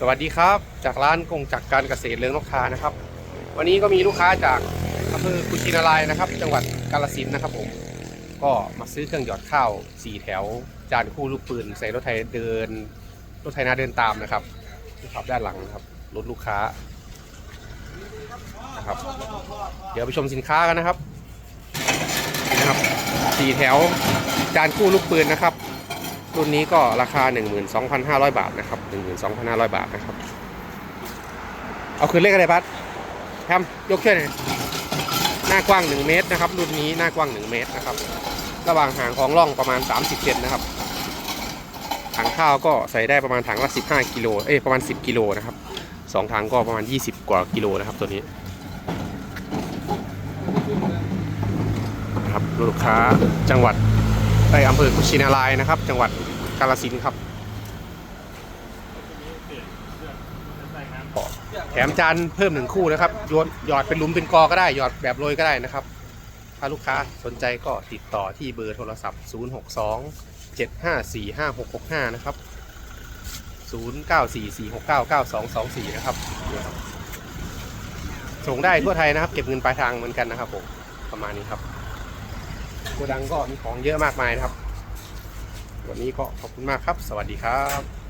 สวัสดีครับ จากร้านกงจักการเกษตรเลืองนกทานะครับ วันนี้ก็มีลูกค้าจากอำเภอกุชินารายนะครับ จังหวัดกาฬสินนะครับผมก็มาซื้อเครื่องหยอดข้าวสี่แถว จานคู่ลูกปืน ใส่รถไถเดินรถไถนาเดินตามนะครับนี่ครับด้านหลังนะครับรถลูกค้านะครับเดี๋ยวไปชมสินค้ากันนะครับนะครับสี่แถวจานคู่ลูกปืนนะครับ รุ่นนี้ก็ราคา 12,500 บาทนะครับ 12,500 บาทนะครับ เอาคืนเลขอะไรบัสแฮมยกช่วยหน่อยหน้ากว้าง 1 เมตรนะครับ รุ่นนี้หน้ากว้าง 1 เมตรนะครับ ระหว่างห่างของร่องประมาณ 30เซนนะครับ ถังข้าวก็ใส่ได้ประมาณถังละ 15 กิโล เอ้ยประมาณ 10 กิโลนะครับสองถังก็ประมาณ 20 กว่ากิโลนะครับตัวนี้นะครับลูกค้าจังหวัด ไปอำเภอกุชินารายนะครับ จังหวัดกาฬสินธุ์ครับ แถมจานเพิ่มหนึ่งคู่นะครับโยนหยอดเป็นหลุมเป็นกอก็ได้หยอดแบบโรยก็ได้นะครับ ถ้าลูกค้าสนใจก็ติดต่อที่เบอร์โทรศัพท์ 062 754 5665 นะครับ 0944699224 นะครับ ส่งได้ทั่วไทยนะครับ เก็บเงินปลายทางเหมือนกันนะครับผมประมาณนี้ครับ โกดังก็มีของเยอะมากมายนะครับ วันนี้ก็ขอบคุณมากครับ สวัสดีครับ